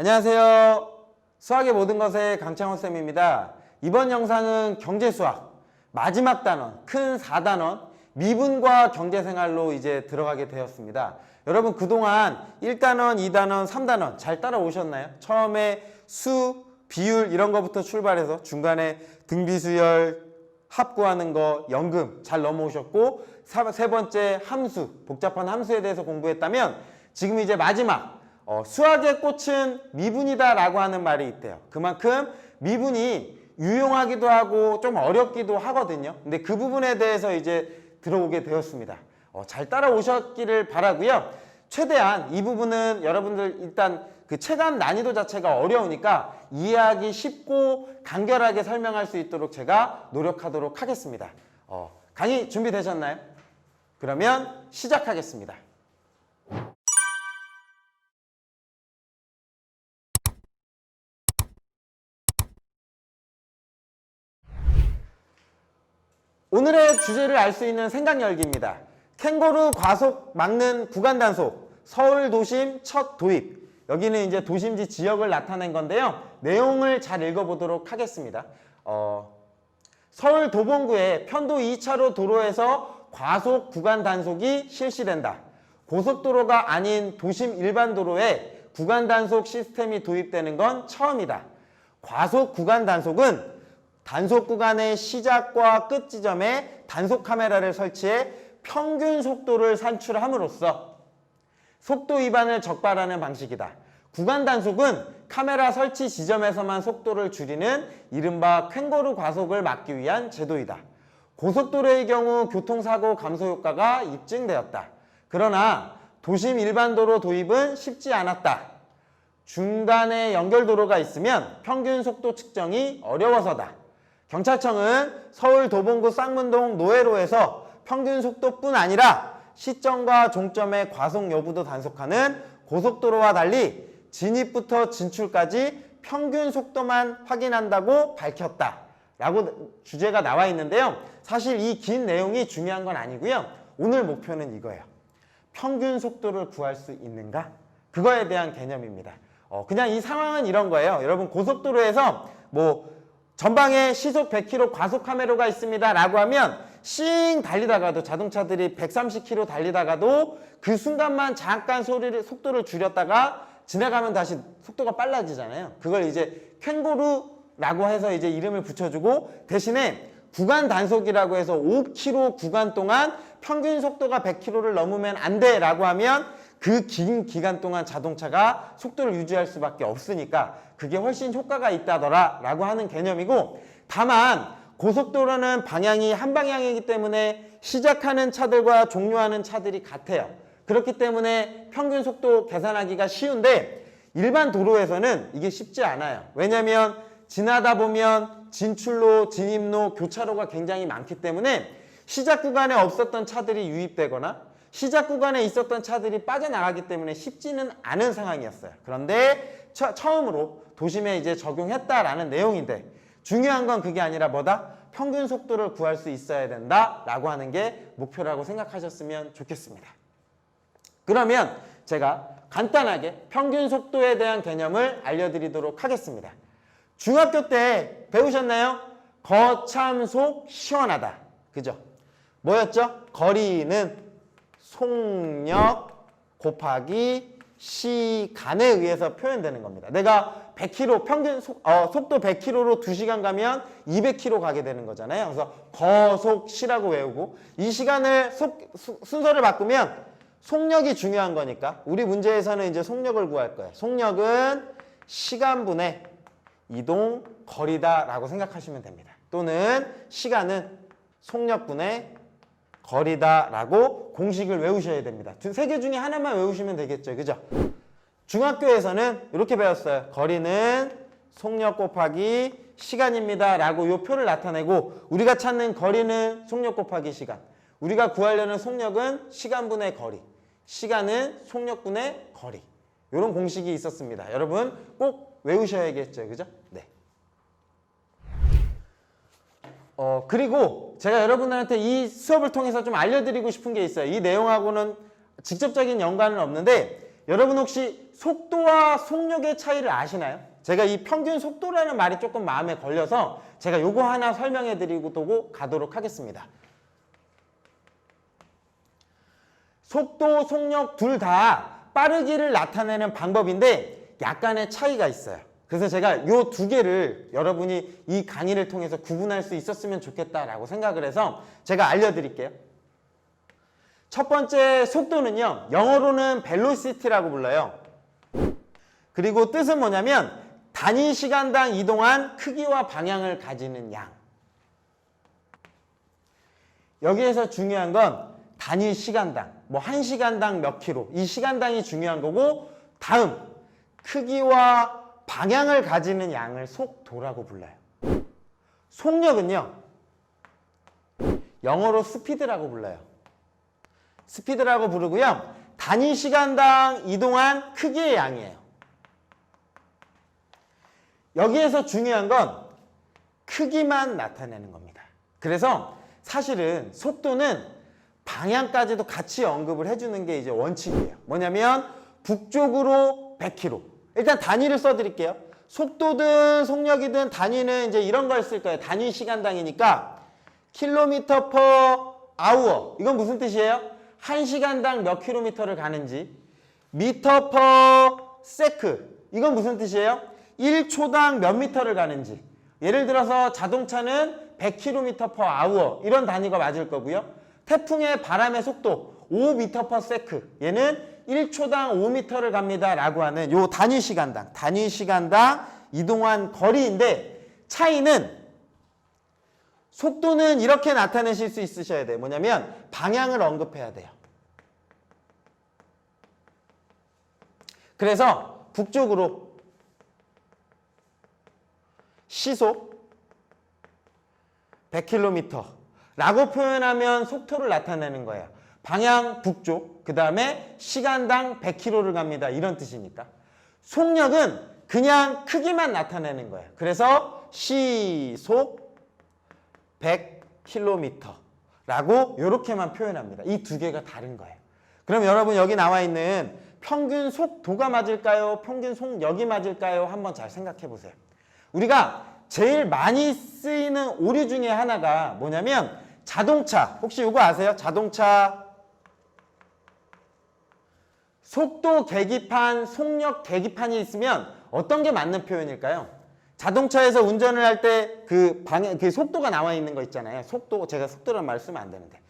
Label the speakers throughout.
Speaker 1: 안녕하세요. 수학의 모든 것의 강창호 쌤입니다. 이번 영상은 경제 수학 마지막 단원 큰 4단원 미분과 경제생활로 이제 들어가게 되었습니다. 여러분 그동안 1단원, 2단원, 3단원 잘 따라오셨나요? 처음에 수, 비율 이런 거부터 출발해서 중간에 등비수열, 합구하는 거, 연금 잘 넘어오셨고 사- 세 번째 함수, 복잡한 함수에 대해서 공부했다면 지금 이제 마지막 어, 수학의 꽃은 미분이다 라고 하는 말이 있대요. 그만큼 미분이 유용하기도 하고 좀 어렵기도 하거든요. 근데 그 부분에 대해서 이제 들어오게 되었습니다. 어, 잘 따라오셨기를 바라고요. 최대한 이 부분은 여러분들 일단 그 체감 난이도 자체가 어려우니까 이해하기 쉽고 간결하게 설명할 수 있도록 제가 노력하도록 하겠습니다. 어, 강의 준비되셨나요? 그러면 시작하겠습니다. 오늘의 주제를 알 수 있는 생각 열기입니다. 캥거루 과속 막는 구간 단속, 서울 도심 첫 도입. 여기는 이제 도심지 지역을 나타낸 건데요. 내용을 잘 읽어보도록 하겠습니다. 어, 서울 도봉구의 편도 2차로 도로에서 과속 구간 단속이 실시된다. 고속도로가 아닌 도심 일반 도로에 구간 단속 시스템이 도입되는 건 처음이다. 과속 구간 단속은 단속 구간의 시작과 끝 지점에 단속 카메라를 설치해 평균 속도를 산출함으로써 속도 위반을 적발하는 방식이다. 구간 단속은 카메라 설치 지점에서만 속도를 줄이는 이른바 캥거루 과속을 막기 위한 제도이다. 고속도로의 경우 교통사고 감소 효과가 입증되었다. 그러나 도심 일반도로 도입은 쉽지 않았다. 중간에 연결도로가 있으면 평균 속도 측정이 어려워서다. 경찰청은 서울 도봉구 쌍문동 노회로에서 평균 속도뿐 아니라 시점과 종점의 과속 여부도 단속하는 고속도로와 달리 진입부터 진출까지 평균 속도만 확인한다고 밝혔다. 라고 주제가 나와 있는데요. 사실 이 긴 내용이 중요한 건 아니고요. 오늘 목표는 이거예요. 평균 속도를 구할 수 있는가? 그거에 대한 개념입니다. 어, 그냥 이 상황은 이런 거예요. 여러분 고속도로에서 뭐 전방에 시속 100km 과속 카메라가 있습니다. 라고 하면 씩 달리다가도 자동차들이 130km 달리다가도 그 순간만 잠깐 소리를 속도를 줄였다가 지나가면 다시 속도가 빨라지잖아요. 그걸 이제 캥거루라고 해서 이제 이름을 붙여주고 대신에 구간 단속이라고 해서 5km 구간 동안 평균 속도가 100km를 넘으면 안 돼라고 하면 그 긴 기간 동안 자동차가 속도를 유지할 수밖에 없으니까 그게 훨씬 효과가 있다더라 라고 하는 개념이고 다만 고속도로는 방향이 한 방향이기 때문에 시작하는 차들과 종료하는 차들이 같아요. 그렇기 때문에 평균 속도 계산하기가 쉬운데 일반 도로에서는 이게 쉽지 않아요. 왜냐하면 지나다 보면 진출로, 진입로, 교차로가 굉장히 많기 때문에 시작 구간에 없었던 차들이 유입되거나 시작 구간에 있었던 차들이 빠져나가기 때문에 쉽지는 않은 상황이었어요. 그런데 처, 처음으로 도심에 이제 적용했다라는 내용인데 중요한 건 그게 아니라 뭐다? 평균 속도를 구할 수 있어야 된다라고 하는 게 목표라고 생각하셨으면 좋겠습니다. 그러면 제가 간단하게 평균 속도에 대한 개념을 알려드리도록 하겠습니다. 중학교 때 배우셨나요? 거참속 시원하다. 그죠? 뭐였죠? 거리는 속력 곱하기 시간에 의해서 표현되는 겁니다. 내가 100km 평균 속, 어, 속도 100km로 2시간 가면 200km 가게 되는 거잖아요. 그래서 거속시라고 외우고 이 시간을 속, 수- 순서를 바꾸면 속력이 중요한 거니까 우리 문제에서는 이제 속력을 구할 거예요. 속력은 시간분의 이동 거리다라고 생각하시면 됩니다. 또는 시간은 속력분의 거리다라고 공식을 외우셔야 됩니다. 세 개 중에 하나만 외우시면 되겠죠. 그죠? 중학교에서는 이렇게 배웠어요. 거리는 속력 곱하기 시간입니다. 라고 이 표를 나타내고 우리가 찾는 거리는 속력 곱하기 시간. 우리가 구하려는 속력은 시간분의 거리. 시간은 속력분의 거리. 이런 공식이 있었습니다. 여러분 꼭 외우셔야겠죠. 그죠? 네. 어, 그리고 제가 여러분들한테 이 수업을 통해서 좀 알려드리고 싶은 게 있어요. 이 내용하고는 직접적인 연관은 없는데 여러분 혹시 속도와 속력의 차이를 아시나요? 제가 이 평균 속도라는 말이 조금 마음에 걸려서 제가 요거 하나 설명해 드리고 가도록 하겠습니다. 속도, 속력 둘 다 빠르기를 나타내는 방법인데 약간의 차이가 있어요. 그래서 제가 요 두 개를 여러분이 이 강의를 통해서 구분할 수 있었으면 좋겠다라고 생각을 해서 제가 알려드릴게요. 첫 번째 속도는요. 영어로는 velocity라고 불러요. 그리고 뜻은 뭐냐면 단위 시간당 이동한 크기와 방향을 가지는 양. 여기에서 중요한 건 단위 시간당, 뭐한 시간당 몇 킬로, 이 시간당이 중요한 거고 다음 크기와 방향을 가지는 양을 속도라고 불러요. 속력은요. 영어로 스피드라고 불러요. 스피드라고 부르고요. 단위 시간당 이동한 크기의 양이에요. 여기에서 중요한 건 크기만 나타내는 겁니다. 그래서 사실은 속도는 방향까지도 같이 언급을 해주는 게 이제 원칙이에요. 뭐냐면 북쪽으로 100km. 일단 단위를 써드릴게요. 속도든 속력이든 단위는 이제 이런 걸 쓸 거예요. 단위 시간당이니까 킬로미터 퍼 아우어. 이건 무슨 뜻이에요? 한 시간당 몇 킬로미터를 가는지. 미터 퍼 세크. 이건 무슨 뜻이에요? 1초당 몇 미터를 가는지. 예를 들어서 자동차는 100km per hour 이런 단위가 맞을 거고요. 태풍의 바람의 속도 5m per sec 얘는 1초당 5m를 갑니다 라고 하는 요 단위 시간당 단위 시간당 이동한 거리인데 차이는 속도는 이렇게 나타내실 수 있으셔야 돼요. 뭐냐면 방향을 언급해야 돼요. 그래서 북쪽으로 시속 100km 라고 표현하면 속도를 나타내는 거예요. 방향 북쪽, 그 다음에 시간당 100km를 갑니다. 이런 뜻이니까. 속력은 그냥 크기만 나타내는 거예요. 그래서 시속 100km 라고 이렇게만 표현합니다. 이 두 개가 다른 거예요. 그럼 여러분 여기 나와 있는 평균 속도가 맞을까요? 평균 속력이 맞을까요? 한번 잘 생각해 보세요. 우리가 제일 많이 쓰이는 오류 중에 하나가 뭐냐면 자동차. 혹시 이거 아세요? 자동차 속도 계기판, 속력 계기판이 있으면 어떤 게 맞는 표현일까요? 자동차에서 운전을 할 때 그 방향, 그 속도가 나와 있는 거 있잖아요. 속도, 제가 속도란 말 쓰면 안 되는데.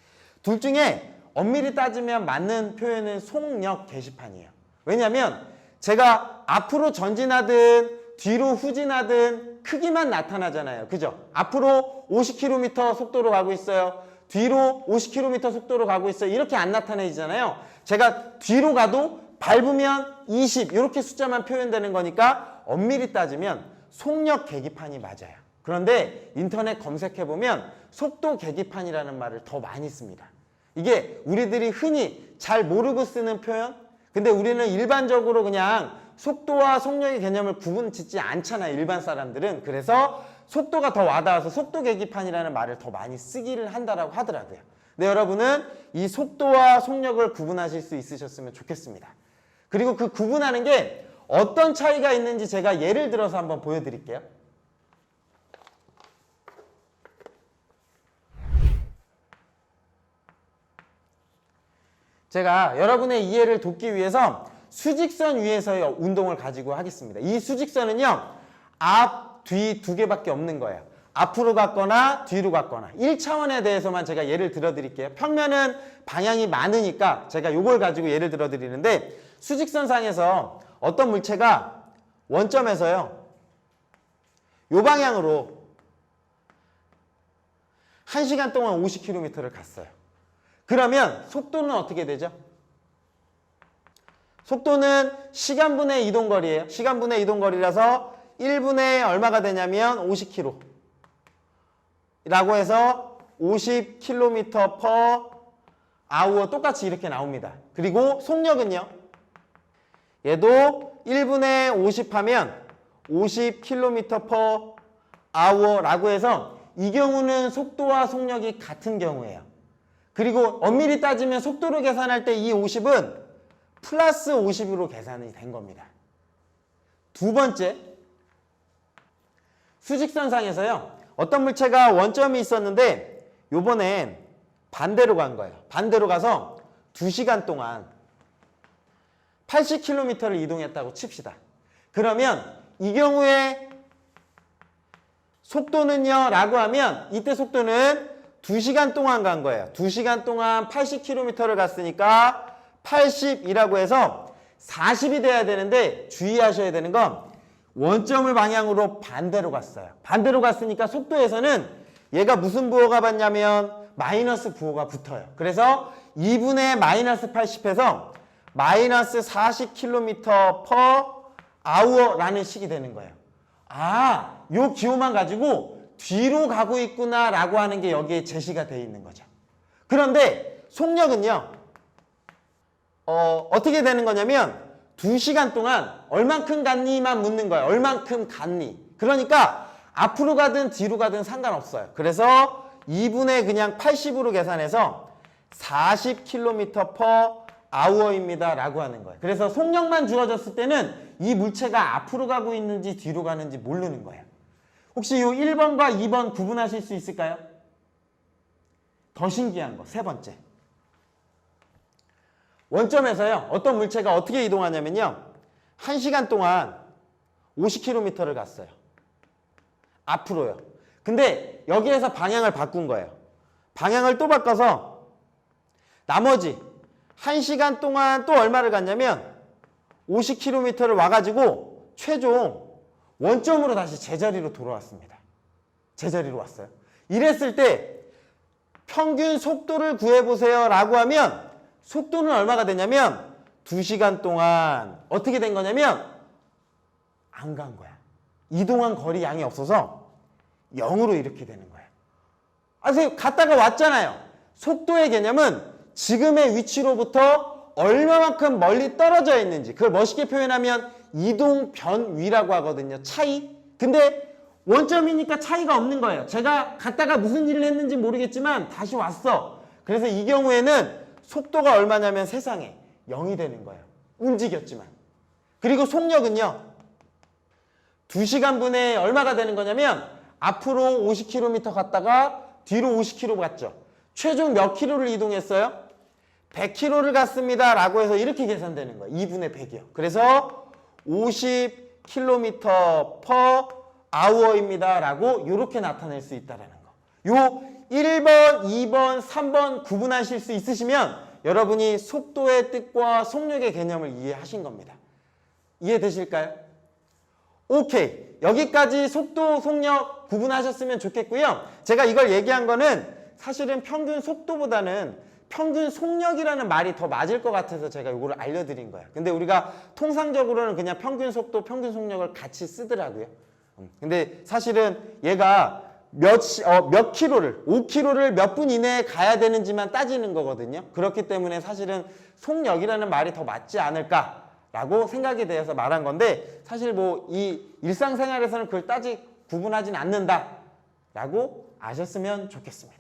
Speaker 1: 둘 중에 엄밀히 따지면 맞는 표현은 속력 게시판이에요. 왜냐면 제가 앞으로 전진하든 뒤로 후진하든 크기만 나타나잖아요. 그죠? 앞으로 50km 속도로 가고 있어요. 뒤로 50km 속도로 가고 있어요. 이렇게 안 나타내지잖아요. 제가 뒤로 가도 밟으면 20 이렇게 숫자만 표현되는 거니까 엄밀히 따지면 속력 계기판이 맞아요. 그런데 인터넷 검색해 보면 속도 계기판이라는 말을 더 많이 씁니다. 이게 우리들이 흔히 잘 모르고 쓰는 표현? 근데 우리는 일반적으로 그냥 속도와 속력의 개념을 구분 짓지 않잖아요. 일반 사람들은. 그래서 속도가 더 와닿아서 속도 계기판이라는 말을 더 많이 쓰기를 한다라고 하더라고요. 근데 여러분은 이 속도와 속력을 구분하실 수 있으셨으면 좋겠습니다. 그리고 그 구분하는 게 어떤 차이가 있는지 제가 예를 들어서 한번 보여드릴게요. 제가 여러분의 이해를 돕기 위해서 수직선 위에서의 운동을 가지고 하겠습니다. 이 수직선은요, 앞, 뒤 두 개밖에 없는 거예요. 앞으로 갔거나 뒤로 갔거나 1차원에 대해서만 제가 예를 들어 드릴게요. 평면은 방향이 많으니까 제가 이걸 가지고 예를 들어 드리는데 수직선상에서 어떤 물체가 원점에서요. 요 방향으로 1시간 동안 50km를 갔어요. 그러면 속도는 어떻게 되죠? 속도는 시간분의 이동거리예요. 시간분의 이동거리라서 1분에 얼마가 되냐면 50km. 라고 해서 50km per hour 똑같이 이렇게 나옵니다. 그리고 속력은요. 얘도 1분에 50 하면 50km per hour라고 해서 이 경우는 속도와 속력이 같은 경우예요. 그리고 엄밀히 따지면 속도로 계산할 때 이 50은 플러스 50으로 계산이 된 겁니다. 두 번째, 수직선상에서요. 어떤 물체가 원점이 있었는데 요번엔 반대로 간 거예요. 반대로 가서 2시간 동안 80km를 이동했다고 칩시다. 그러면 이 경우에 속도는요 라고 하면 이때 속도는 2시간 동안 간 거예요. 2시간 동안 80km를 갔으니까 80이라고 해서 40이 돼야 되는데 주의하셔야 되는 건 원점을 방향으로 반대로 갔어요. 반대로 갔으니까 속도에서는 얘가 무슨 부호가 받냐면 마이너스 부호가 붙어요. 그래서 2분의 마이너스 80에서 마이너스 40km per hour라는 식이 되는 거예요. 아, 요 기호만 가지고 뒤로 가고 있구나라고 하는 게 여기에 제시가 되어 있는 거죠. 그런데 속력은요. 어, 어떻게 되는 거냐면 2시간 동안 얼만큼 갔니만 묻는 거예요. 얼만큼 갔니. 그러니까 앞으로 가든 뒤로 가든 상관없어요. 그래서 2분의 그냥 80으로 계산해서 40km per hour입니다. 라고 하는 거예요. 그래서 속력만 주어졌을 때는 이 물체가 앞으로 가고 있는지 뒤로 가는지 모르는 거예요. 혹시 이 1번과 2번 구분하실 수 있을까요? 더 신기한 거, 세 번째. 원점에서요, 어떤 물체가 어떻게 이동하냐면요, 1시간 동안 50km를 갔어요. 앞으로요. 근데 여기에서 방향을 바꾼 거예요. 방향을 또 바꿔서 나머지 1시간 동안 또 얼마를 갔냐면 50km를 와가지고 최종 원점으로 다시 제자리로 돌아왔습니다. 제자리로 왔어요. 이랬을 때 평균 속도를 구해보세요 라고 하면 속도는 얼마가 되냐면 2시간 동안 어떻게 된 거냐면 안 간 거야. 이동한 거리 양이 없어서 0으로 이렇게 되는 거야. 아, 선생님 갔다가 왔잖아요. 속도의 개념은 지금의 위치로부터 얼마만큼 멀리 떨어져 있는지 그걸 멋있게 표현하면 이동 변위라고 하거든요. 차이. 근데 원점이니까 차이가 없는 거예요. 제가 갔다가 무슨 일을 했는지 모르겠지만 다시 왔어. 그래서 이 경우에는 속도가 얼마냐면 세상에 0이 되는 거예요. 움직였지만. 그리고 속력은요. 2시간 분에 얼마가 되는 거냐면 앞으로 50km 갔다가 뒤로 50km 갔죠. 최종 몇 킬로를 이동했어요? 100km를 갔습니다. 라고 해서 이렇게 계산되는 거예요. 2분의 100이요. 그래서 50km per hour입니다. 라고 이렇게 나타낼 수 있다라는 거. 요 1번, 2번, 3번 구분하실 수 있으시면 여러분이 속도의 뜻과 속력의 개념을 이해하신 겁니다. 이해되실까요? 오케이. 여기까지 속도, 속력 구분하셨으면 좋겠고요. 제가 이걸 얘기한 거는 사실은 평균 속도보다는 평균 속력이라는 말이 더 맞을 것 같아서 제가 이거를 알려드린 거예요. 근데 우리가 통상적으로는 그냥 평균 속도, 평균 속력을 같이 쓰더라고요. 음, 근데 사실은 얘가 몇, 시, 어, 몇 킬로를, 5킬로를 몇 분 이내에 가야 되는지만 따지는 거거든요. 그렇기 때문에 사실은 속력이라는 말이 더 맞지 않을까라고 생각이 되어서 말한 건데 사실 뭐 이 일상생활에서는 그걸 따지 구분하진 않는다라고 아셨으면 좋겠습니다.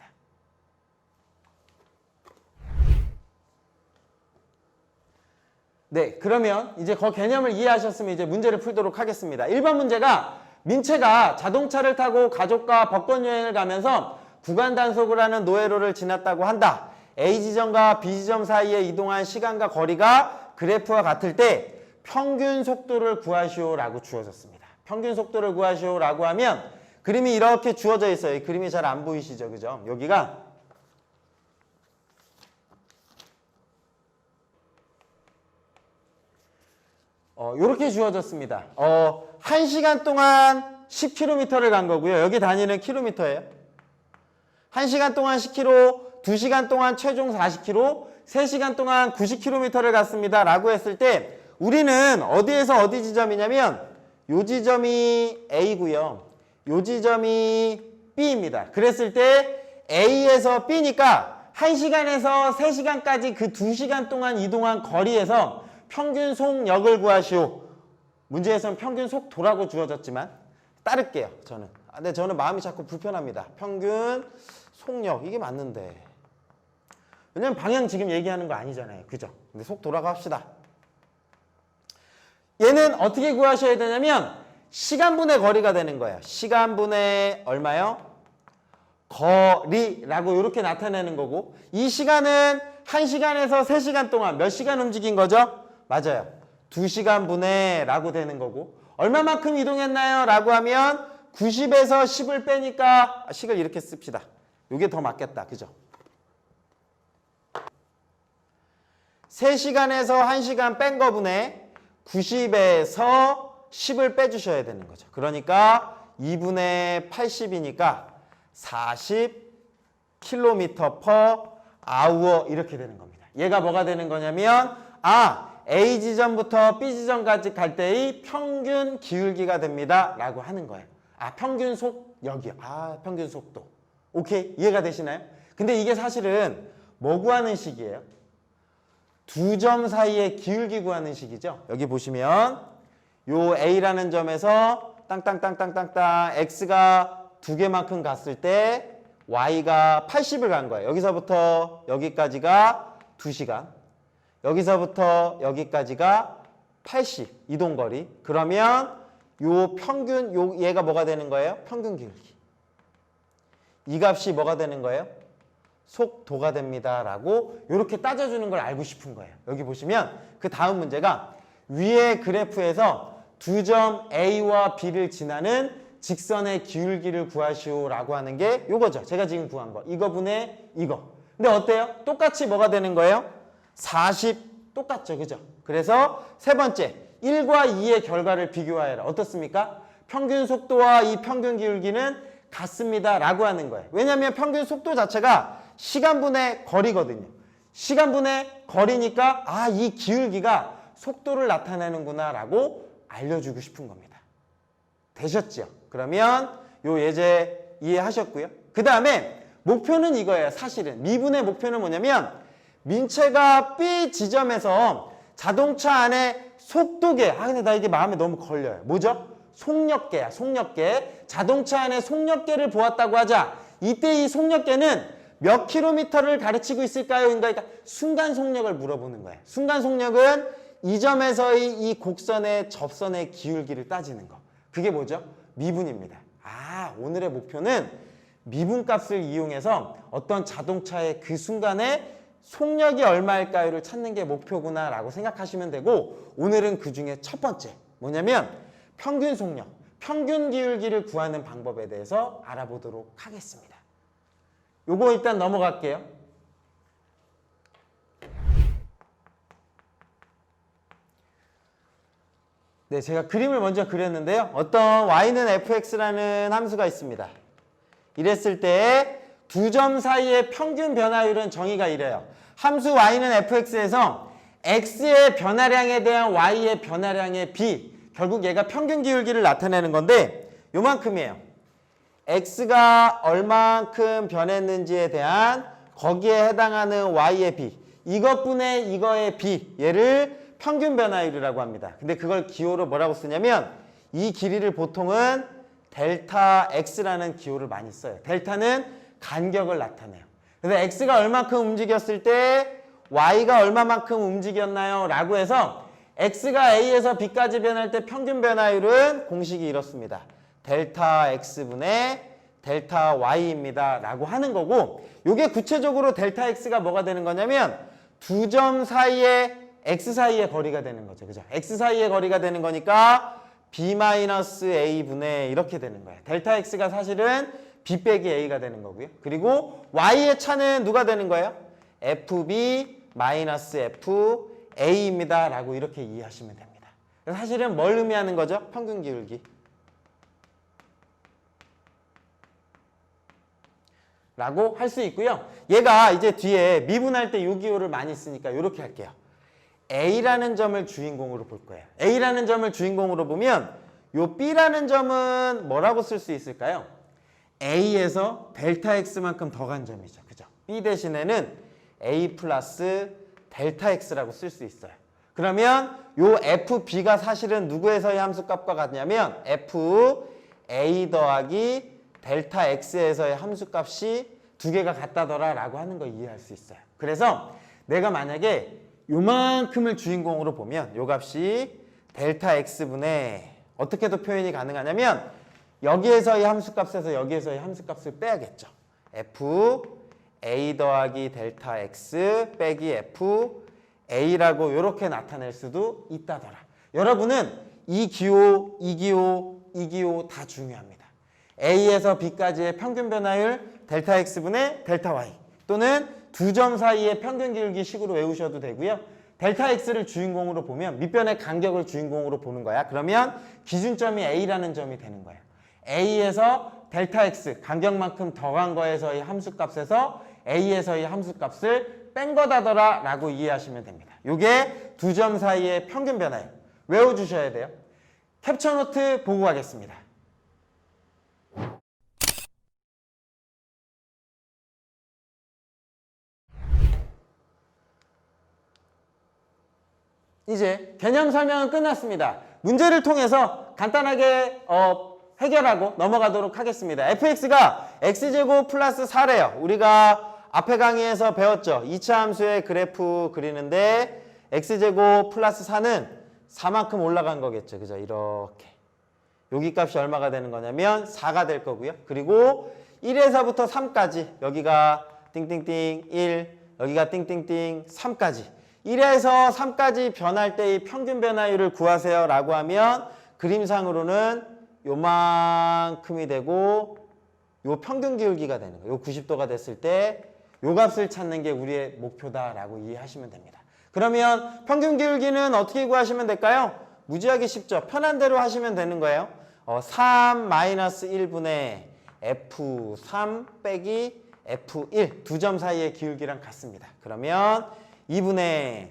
Speaker 1: 네, 그러면 이제 그 개념을 이해하셨으면 이제 문제를 풀도록 하겠습니다. 1번 문제가 민채가 자동차를 타고 가족과 벚꽃 여행을 가면서 구간 단속을 하는 노회로를 지났다고 한다. A 지점과 B 지점 사이에 이동한 시간과 거리가 그래프와 같을 때 평균 속도를 구하시오라고 주어졌습니다. 평균 속도를 구하시오라고 하면 그림이 이렇게 주어져 있어요. 이 그림이 잘 안 보이시죠? 그죠? 여기가 어, 이렇게 주어졌습니다. 어, 1시간 동안 10km를 간 거고요. 여기 단위는 킬로미터예요. 1시간 동안 10km, 2시간 동안 최종 40km, 3시간 동안 90km를 갔습니다. 라고 했을 때 우리는 어디에서 어디 지점이냐면 요 지점이 A고요. 요 지점이 B입니다. 그랬을 때 A에서 B니까 1시간에서 3시간까지 그 2시간 동안 이동한 거리에서 평균 속력을 구하시오. 문제에서는 평균 속도라고 주어졌지만 따를게요. 저는. 아, 근데 저는 마음이 자꾸 불편합니다. 평균 속력 이게 맞는데. 왜냐면 방향 지금 얘기하는 거 아니잖아요. 그죠? 근데 속도라고 합시다. 얘는 어떻게 구하셔야 되냐면 시간분의 거리가 되는 거예요. 시간분의 얼마요? 거리라고 이렇게 나타내는 거고 이 시간은 1시간에서 3시간 동안 몇 시간 움직인 거죠? 맞아요. 2시간 분의 라고 되는 거고 얼마만큼 이동했나요? 라고 하면 90에서 10을 빼니까 아, 식을 이렇게 씁시다. 이게 더 맞겠다. 그죠? 3시간에서 1시간 뺀 거분에 90에서 10을 빼주셔야 되는 거죠. 그러니까 2분의 80이니까 40km per hour 이렇게 되는 겁니다. 얘가 뭐가 되는 거냐면 아 A 지점부터 B 지점까지 갈 때의 평균 기울기가 됩니다. 라고 하는 거예요. 아 평균 속력이요. 아 평균 속도. 오케이 이해가 되시나요? 근데 이게 사실은 뭐 구하는 식이에요? 두 점 사이의 기울기 구하는 식이죠. 여기 보시면 요 A라는 점에서 땅땅땅땅땅땅 X가 두 개만큼 갔을 때 Y가 80을 간 거예요. 여기서부터 여기까지가 2시간. 여기서부터 여기까지가 80 이동거리. 그러면 요 평균 요 얘가 뭐가 되는 거예요? 평균 기울기. 이 값이 뭐가 되는 거예요? 속도가 됩니다라고 이렇게 따져주는 걸 알고 싶은 거예요. 여기 보시면 그 다음 문제가 위의 그래프에서 두 점 A와 B를 지나는 직선의 기울기를 구하시오라고 하는 게 이거죠. 제가 지금 구한 거. 이거 분의 이거. 근데 어때요? 똑같이 뭐가 되는 거예요? 40 똑같죠. 그죠? 그래서 세 번째 1과 2의 결과를 비교하여라. 어떻습니까? 평균 속도와 이 평균 기울기는 같습니다. 라고 하는 거예요. 왜냐하면 평균 속도 자체가 시간분의 거리거든요. 시간분의 거리니까 아, 이 기울기가 속도를 나타내는구나 라고 알려주고 싶은 겁니다. 되셨죠? 그러면 요 예제 이해하셨고요. 그 다음에 목표는 이거예요. 사실은 미분의 목표는 뭐냐면 민체가 B 지점에서 자동차 안에 속도계 아 근데 나 이게 마음에 너무 걸려요. 뭐죠? 속력계야. 속력계. 자동차 안에 속력계를 보았다고 하자. 이때 이 속력계는 몇 킬로미터를 가르치고 있을까요? 그러니까 순간 속력을 물어보는 거예요. 순간 속력은 이 점에서의 이 곡선의 접선의 기울기를 따지는 거. 그게 뭐죠? 미분입니다. 아, 오늘의 목표는 미분값을 이용해서 어떤 자동차의 그 순간에 속력이 얼마일까요를 찾는 게 목표구나 라고 생각하시면 되고 오늘은 그 중에 첫 번째 뭐냐면 평균 속력, 평균 기울기를 구하는 방법에 대해서 알아보도록 하겠습니다. 요거 일단 넘어갈게요. 네, 제가 그림을 먼저 그렸는데요. 어떤 y는 fx라는 함수가 있습니다. 이랬을 때 두 점 사이의 평균 변화율은 정의가 이래요. 함수 y는 fx에서 x의 변화량에 대한 y의 변화량의 b 결국 얘가 평균 기울기를 나타내는 건데 요만큼이에요. x가 얼만큼 변했는지에 대한 거기에 해당하는 y의 b 이것분의 이거의 b 얘를 평균 변화율이라고 합니다. 근데 그걸 기호로 뭐라고 쓰냐면 이 길이를 보통은 델타 x라는 기호를 많이 써요. 델타는 간격을 나타내요. 그래서 x가 얼만큼 움직였을 때 y가 얼마만큼 움직였나요? 라고 해서 x가 a에서 b까지 변할 때 평균 변화율은 공식이 이렇습니다. 델타 x분의 델타 y입니다. 라고 하는 거고 이게 구체적으로 델타 x가 뭐가 되는 거냐면 두 점 사이에 x 사이의 거리가 되는 거죠. 그죠? x 사이의 거리가 되는 거니까 b-a분의 이렇게 되는 거예요. 델타 x가 사실은 b 빼기 a가 되는 거고요. 그리고 y의 차는 누가 되는 거예요? fb-f a입니다. 라고 이렇게 이해하시면 됩니다. 사실은 뭘 의미하는 거죠? 평균 기울기. 라고 할 수 있고요. 얘가 이제 뒤에 미분할 때 요기호를 많이 쓰니까 이렇게 할게요. A라는 점을 주인공으로 볼 거예요. A라는 점을 주인공으로 보면 요 B라는 점은 뭐라고 쓸 수 있을까요? A에서 델타 X만큼 더 간 점이죠. 그죠? B 대신에는 A 플러스 델타 X라고 쓸 수 있어요. 그러면 요 FB가 사실은 누구에서의 함수값과 같냐면 F A 더하기 델타 X에서의 함수값이 두 개가 같다더라 라고 하는 거 이해할 수 있어요. 그래서 내가 만약에 요만큼을 주인공으로 보면 요 값이 델타 x분의 어떻게도 표현이 가능하냐면 여기에서의 함수값에서 여기에서의 함수값을 빼야겠죠. f a 더하기 델타 x 빼기 f a라고 이렇게 나타낼 수도 있다더라. 여러분은 이 기호, 이 기호, 이 기호 다 중요합니다. a에서 b까지의 평균 변화율 델타 x분의 델타 y 또는 두 점 사이의 평균 기울기 식으로 외우셔도 되고요. 델타 x를 주인공으로 보면 밑변의 간격을 주인공으로 보는 거야. 그러면 기준점이 a라는 점이 되는 거예요. A에서 델타 x 간격만큼 더한 거에서의 함수값에서 a에서의 함수값을 뺀 거다더라 라고 이해하시면 됩니다. 이게 두 점 사이의 평균 변화예요. 외워주셔야 돼요. 캡처 노트 보고 가겠습니다. 이제 개념 설명은 끝났습니다. 문제를 통해서 간단하게 어, 해결하고 넘어가도록 하겠습니다. fx가 x제곱 플러스 4래요. 우리가 앞에 강의에서 배웠죠. 2차 함수의 그래프 그리는데 x제곱 플러스 4는 4만큼 올라간 거겠죠. 그죠? 이렇게. 여기 값이 얼마가 되는 거냐면 4가 될 거고요. 그리고 1에서부터 3까지 여기가 띵띵띵 1, 여기가 띵띵띵 3까지 1에서 3까지 변할 때의 평균 변화율을 구하세요 라고 하면 그림상으로는 요만큼이 되고 요 평균 기울기가 되는 거예요. 요 90도가 됐을 때 요 값을 찾는 게 우리의 목표다라고 이해하시면 됩니다. 그러면 평균 기울기는 어떻게 구하시면 될까요? 무지하게 쉽죠. 편한 대로 하시면 되는 거예요. 어, 3 마이너스 1분의 F3 빼기 F1 두 점 사이의 기울기랑 같습니다. 그러면 2분의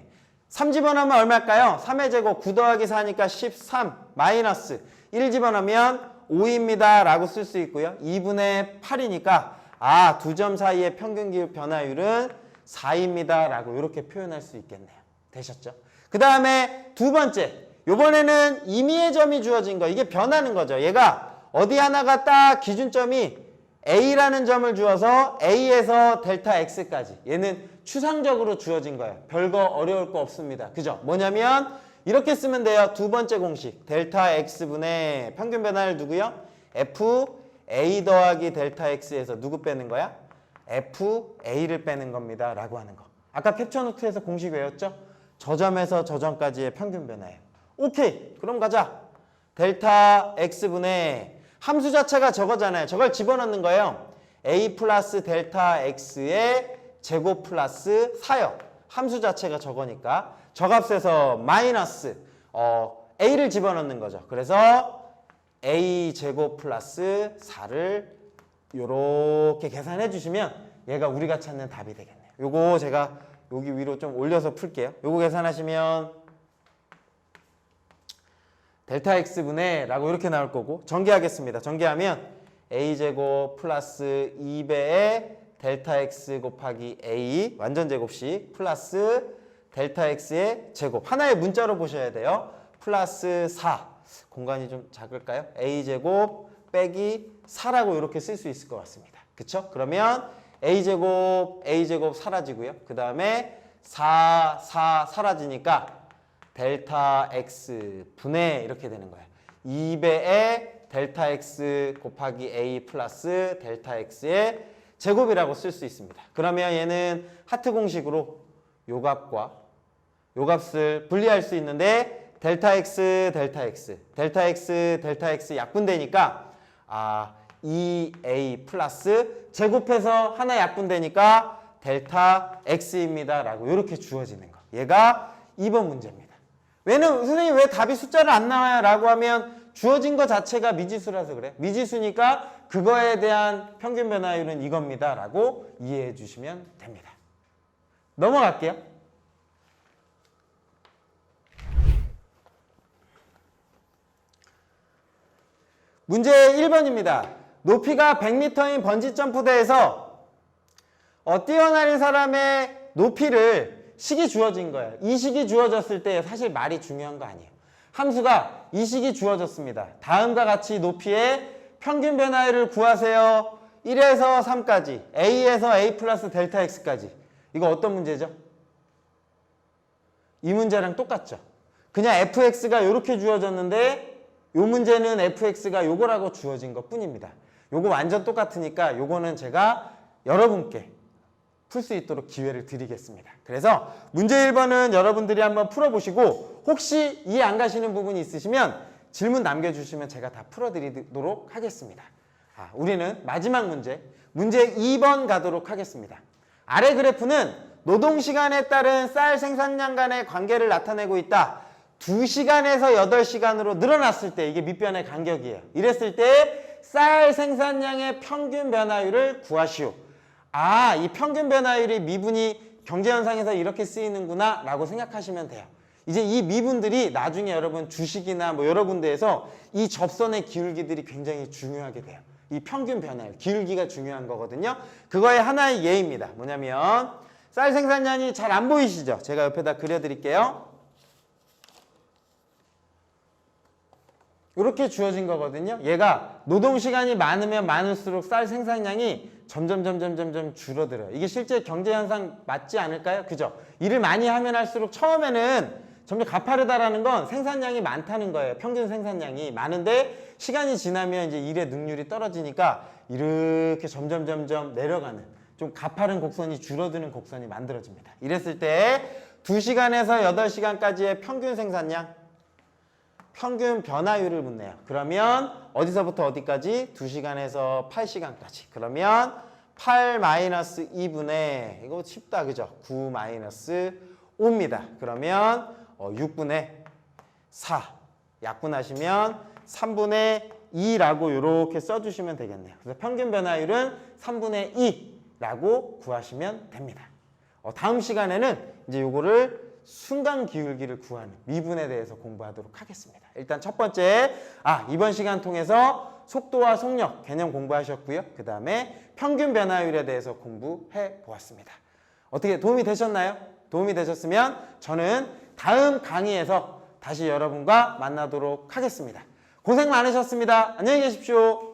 Speaker 1: 3 집어넣으면 얼마일까요? 3의 제곱 9 더하기 4니까 13 마이너스 1 집어넣으면 5입니다 라고 쓸 수 있고요. 2분의 8이니까 아, 두 점 사이의 평균 기울 변화율은 4입니다 라고 이렇게 표현할 수 있겠네요. 되셨죠? 그 다음에 두 번째 요번에는 임의의 점이 주어진 거 이게 변하는 거죠. 얘가 어디 하나가 딱 기준점이 A라는 점을 주어서 A에서 델타 X까지 얘는 추상적으로 주어진 거예요. 별거 어려울 거 없습니다. 그죠? 뭐냐면 이렇게 쓰면 돼요. 두 번째 공식 델타 X분의 평균 변화를 누구요? F A 더하기 델타 X에서 누구 빼는 거야? F A를 빼는 겁니다. 라고 하는 거. 아까 캡처 노트에서 공식 외웠죠? 저 점에서 저 점까지의 평균 변화예요. 오케이. 그럼 가자. 델타 X분의 함수 자체가 저거잖아요. 저걸 집어넣는 거예요. A 플러스 델타 X의 제곱 플러스 4요. 함수 자체가 저거니까 저 값에서 마이너스 어, A를 집어넣는 거죠. 그래서 A 제곱 플러스 4를 요렇게 계산해 주시면 얘가 우리가 찾는 답이 되겠네요. 요거 제가 여기 위로 좀 올려서 풀게요. 요거 계산하시면 델타 x분의 라고 이렇게 나올 거고 전개하겠습니다. 전개하면 a제곱 플러스 2배의 델타 x 곱하기 a 완전 제곱식 플러스 델타 x의 제곱 하나의 문자로 보셔야 돼요. 플러스 4 공간이 좀 작을까요? a제곱 빼기 4라고 이렇게 쓸 수 있을 것 같습니다. 그쵸? 그러면 a제곱 a제곱 사라지고요. 그 다음에 4, 4 사라지니까 델타 x 분의 이렇게 되는 거예요. 2배의 델타 x 곱하기 a 플러스 델타 x의 제곱이라고 쓸 수 있습니다. 그러면 얘는 하트 공식으로 요 값과 요 값을 분리할 수 있는데 델타 x 델타 x 델타 x 델타 x 약분되니까 아 2a 플러스 제곱해서 하나 약분되니까 델타 x입니다. 라고 이렇게 주어지는 거. 얘가 2번 문제입니다. 왜는 선생님 왜 답이 숫자를 안 나와요? 라고 하면 주어진 거 자체가 미지수라서 그래. 미지수니까 그거에 대한 평균 변화율은 이겁니다. 라고 이해해 주시면 됩니다 넘어갈게요 문제 1번입니다. 높이가 100m인 번지 점프대에서 어, 뛰어나는 사람의 높이를 식이 주어진 거예요. 이 식이 주어졌을 때 사실 말이 중요한 거 아니에요. 함수가 이 식이 주어졌습니다. 다음과 같이 높이의 평균 변화율을 구하세요. 1에서 3까지, a에서 a 플러스 델타 x까지. 이거 어떤 문제죠? 이 문제랑 똑같죠. 그냥 fx가 이렇게 주어졌는데 요 문제는 fx가 요거라고 주어진 것 뿐입니다. 요거 완전 똑같으니까 요거는 제가 여러분께 풀 수 있도록 기회를 드리겠습니다. 그래서 문제 1번은 여러분들이 한번 풀어보시고 혹시 이해 안 가시는 부분이 있으시면 질문 남겨주시면 제가 다 풀어드리도록 하겠습니다. 아, 우리는 마지막 문제, 문제 2번 가도록 하겠습니다. 아래 그래프는 노동 시간에 따른 쌀 생산량 간의 관계를 나타내고 있다. 2시간에서 8시간으로 늘어났을 때 이게 밑변의 간격이에요. 이랬을 때 쌀 생산량의 평균 변화율을 구하시오. 아, 이 평균 변화율이 미분이 경제 현상에서 이렇게 쓰이는구나 라고 생각하시면 돼요. 이제 이 미분들이 나중에 여러분 주식이나 뭐 여러 군데에서 이 접선의 기울기들이 굉장히 중요하게 돼요. 이 평균 변화율, 기울기가 중요한 거거든요. 그거의 하나의 예입니다. 뭐냐면 쌀 생산량이 잘 안 보이시죠? 제가 옆에다 그려드릴게요. 이렇게 주어진 거거든요. 얘가 노동 시간이 많으면 많을수록 쌀 생산량이 점점 점점 점점 줄어들어요. 이게 실제 경제 현상 맞지 않을까요? 그죠? 일을 많이 하면 할수록 처음에는 점점 가파르다라는 건 생산량이 많다는 거예요. 평균 생산량이 많은데 시간이 지나면 이제 일의 능률이 떨어지니까 이렇게 점점 점점 내려가는 좀 가파른 곡선이 줄어드는 곡선이 만들어집니다. 이랬을 때 2시간에서 8시간까지의 평균 생산량 평균 변화율을 묻네요. 그러면 어디서부터 어디까지? 2시간에서 8시간까지. 그러면 8 마이너스 2분의 이거 쉽다 그죠? 9 마이너스 5입니다. 그러면 어, 6분의 4 약분하시면 3분의 2라고 이렇게 써주시면 되겠네요. 그래서 평균 변화율은 3분의 2라고 구하시면 됩니다. 어, 다음 시간에는 이제 요거를 순간 기울기를 구하는 미분에 대해서 공부하도록 하겠습니다. 일단 첫 번째, 아, 이번 시간 통해서 속도와 속력 개념 공부하셨고요. 그 다음에 평균 변화율에 대해서 공부해 보았습니다. 어떻게 도움이 되셨나요? 도움이 되셨으면 저는 다음 강의에서 다시 여러분과 만나도록 하겠습니다. 고생 많으셨습니다. 안녕히 계십시오.